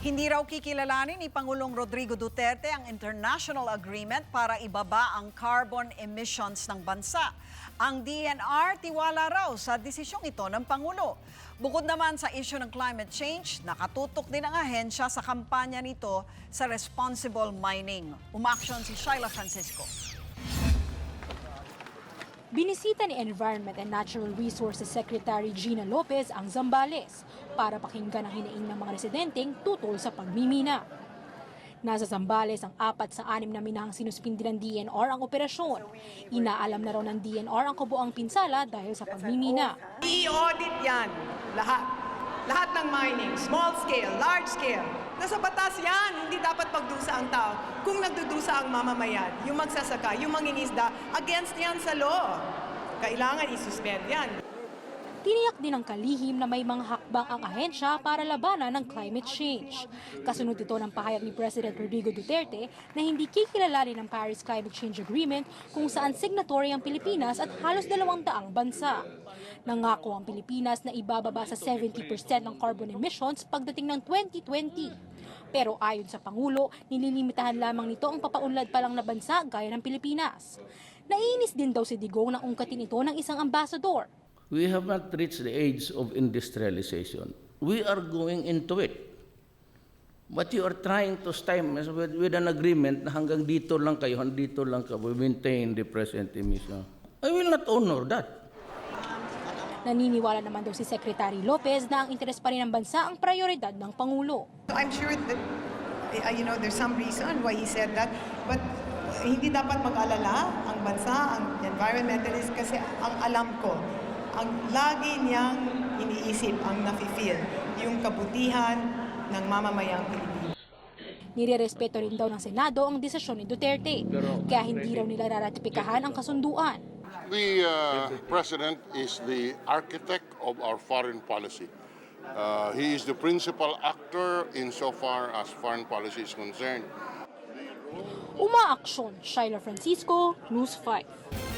Hindi raw kikilalanin ni Pangulong Rodrigo Duterte ang international agreement para ibaba ang carbon emissions ng bansa. Ang DNR tiwala raw sa desisyong ito ng Pangulo. Bukod naman sa issue ng climate change, nakatutok din ang ahensya sa kampanya nito sa responsible mining. Umaksyon si Shaila Francisco. Binisita ni Environment and Natural Resources Secretary Gina Lopez ang Zambales para pakinggan ang hinaing ng mga residenteng tutol sa pagmimina. Nasa Zambales ang apat sa anim na minahang sinuspindi ng DNR ang operasyon. Inaalam na raw ng DNR ang kabuang pinsala dahil sa pagmimina. I-audit yan. Lahat. Lahat ng mining. Small scale, large scale. Nasa batas yan. Hindi dapat magdusa ang tao. Kung nagdudusa ang mamamayan, yung magsasaka, yung mangingisda, against yan sa law. Kailangan isuspend yan. Tiniyak din ng kalihim na may mga hakbang ang ahensya para labanan ng climate change. Kasunod ito ng pahayag ni President Rodrigo Duterte na hindi kikilalanin ng Paris Climate Change Agreement kung saan signatory ang Pilipinas at halos dalawang daang bansa. Nangako ang Pilipinas na ibababa sa 70% ng carbon emissions pagdating ng 2020. Pero ayon sa Pangulo, nililimitahan lamang nito ang papaunlad pa lang na bansa gaya ng Pilipinas. Naiinis din daw si Digong na ungkatin ito ng isang ambasador. We have not reached the age of industrialization. We are going into it. But you are trying to stem with, with an agreement na hanggang dito lang kayo, hanggang dito lang kayo, we maintain the present emission. I will not honor that. Naniniwala naman daw si Secretary Lopez na ang interes pa rin ng bansa ang prioridad ng Pangulo. I'm sure that, uh, you know, there's some reason why he said that. But hindi dapat mag-alala ang bansa, ang environmentalist, kasi ang alam ko, ang lagi niyang iniisip, ang nafe-feel, yung kabutihan ng mamamayang Pilipino. Nirerespeto rin daw ng Senado ang desisyon ni Duterte, kaya hindi raw nila raratipikahan ang kasunduan. The uh, president is the architect of our foreign policy. Uh, he is the principal actor insofar as foreign policy is concerned. Umaaksyon, Shaila Francisco, News 5.